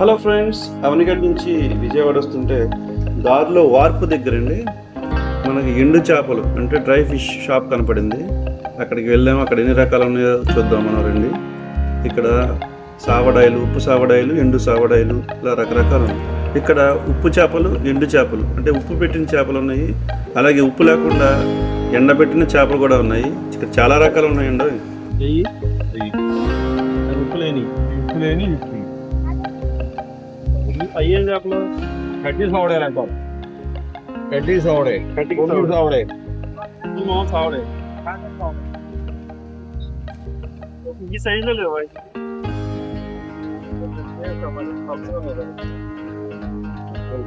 Hello friends అవనిగడ్ నుంచి విజయవాడ వస్తుంటే దారిలో వార్పు దగ్గరండి. మనకి ఎండు చేపలు అంటే డ్రై ఫిష్ షాప్ కనపడింది. అక్కడికి వెళ్ళాము అక్కడ ఎన్ని రకాలు ఉన్నాయో చూద్దాం మనం రండి ఇక్కడ సావడాయిలు ఉప్పు సావడాయిలు ఎండు సావడాయిలు ఇలా రకరకాలు ఉన్నాయి. ఇక్కడ ఉప్పు చేపలు ఎండు చేపలు అంటే ఉప్పు పెట్టిన చేపలు ఉన్నాయి. అలాగే ఉప్పు లేకుండా ఎండబెట్టిన చేపలు కూడా ఉన్నాయి. ఇక్కడ చాలా రకాలు ఉన్నాయండి. अय्यन आपलं फॅटिस सावडे लागतात फॅटी सावडे फॅटिक कोंडूर सावडे मोहन सावडे ही सही झाली बाई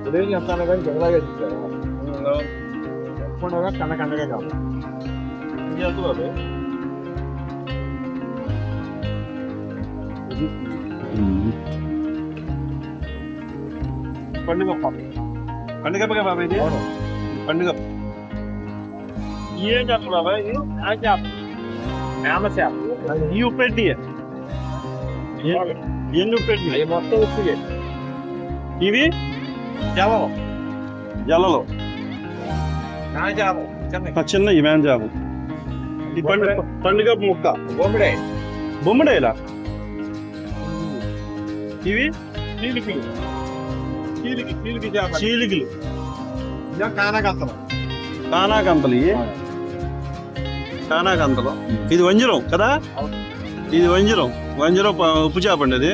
पुढे असताना काही जगला पण बघा काना काना काय काम म्हणजे असं झालं Mm-hmm. పండుగ పండుగ బాబా ఇది పండుగ. ఏం చేపలు బాబా చేప నేమ చేప ఈ ఉప్పెట్టి. ఎన్ని ఉప్పెట్టి? మొత్తం ఉప్పుగే ఇవి? జలం జలలో. చేప చిన్న ఈ వ్యాన్ జాబు ఈ పండుగ పండుగ ముక్క. బొమ్మిడే బొమ్మడేలా ఇవి? చీలికలు చీలికి చీలికి చేప చీలికలు ఇవి. కానాకంతలు ఇది వంజరం కదా. ఇది వంజరం. వంజరం ఉప్పు చేప అండి అది.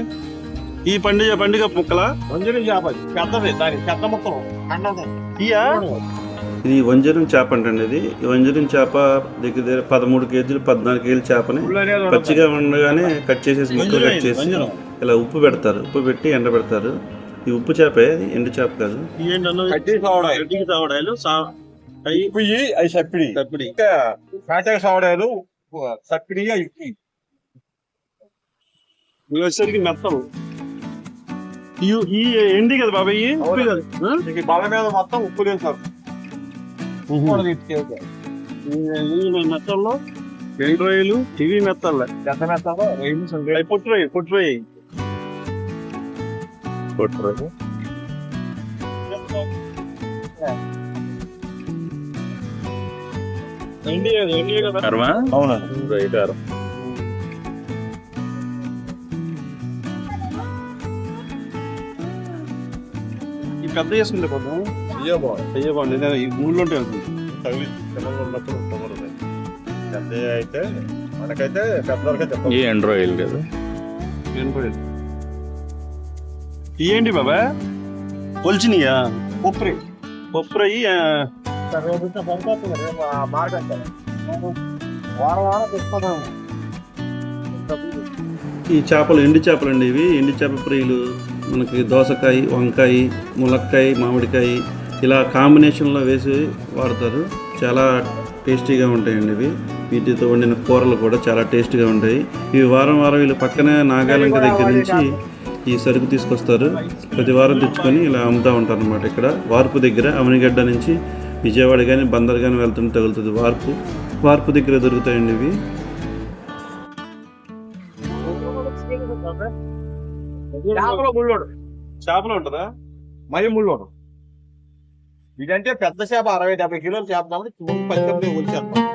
ఈ పండుగ పండుగ ముక్కల? వంజరం చేప. పెద్దది దాని పెద్ద ఇయా? ఇది వంజరం చేప అంటండి ఇది. ఈ వంజరం చేప దగ్గర దగ్గర పదమూడు కేజీలు పద్నాలుగు కేజీల చేపని పచ్చిగా ఉండగానే కట్ చేసేసి ముక్కలు కట్ చేసి ఇలా ఉప్పు పెడతారు. ఉప్పు పెట్టి ఎండ పెడతారు ఈ ఉప్పు చేపే ఎండు చేప కాదు. సావడాయలు ఉప్పు అవి సప్పిడి. ఇంకా కాటక సోడాలు సప్పిడి అవి ఉప్పు ఇవి వచ్చేసరికి మెత్తలు ఈ ఈ ఎండి కదా బాబాయ్? ఉప్పు. కదా? బల మీద మొత్తం ఉప్పు లేదు సార్. ఈ మెత్తల్లో? ఎండు రొయ్యలు ఇవి మెత్తల్లే. ఎంత మెత్తాలో? అవి పొట్టు రొయ్యి పొట్టు రొయ్యి అవునండి. రైట్ ఈ పెద్ద చేసుకుంటే ఇయ్యో బాగుంది అయ్యే బాగుంది నేను ఈ ఊళ్ళో ఉంటే వెళ్తుంది తగిలి పిల్లలు ఉన్నప్పుడు ఉండకూడదు. పెద్ద అయితే మనకైతే చెప్పాలి ఈ ఎండ్రాయిల్ కదా. ఏంటి బాబా. పొలిచినయా మార్కెట్ వారం వారం తెస్తున్నాము ఈ చేపలు ఎండి చేపలు అండి ఇవి. ఎండి చేప ఫ్రైలు మనకి దోసకాయ వంకాయ ములక్కాయ మామిడికాయ ఇలా కాంబినేషన్లో వేసి వాడతారు. చాలా టేస్టీగా ఉంటాయండి ఇవి. వీటితో వండిన కూరలు కూడా చాలా టేస్టీగా ఉంటాయి. ఇవి వారం వారం వీళ్ళు పక్కనే నాగాలంక దగ్గర నుంచి ఈ సరుకు తీసుకొస్తారు. ప్రతి వారం తెచ్చుకొని ఇలా అమ్ముతూ ఉంటారు అనమాట ఇక్కడ. వార్పు దగ్గర అవనిగడ్డ నుంచి విజయవాడ కానీ బందర్ కానీ వెళ్తుంటే తగులుతుంది వార్పు. వార్పు దగ్గర దొరుకుతాయండి ఇవి. చేపలో ముళ్ళోడు. చేపలు ఉంటుందా? మరి ముళ్ళోడు. ఇదంటే పెద్ద చేప అరవై డెబ్బై కిలోలు చేప కాబట్టి పద్దెనిమిది వచ్చాను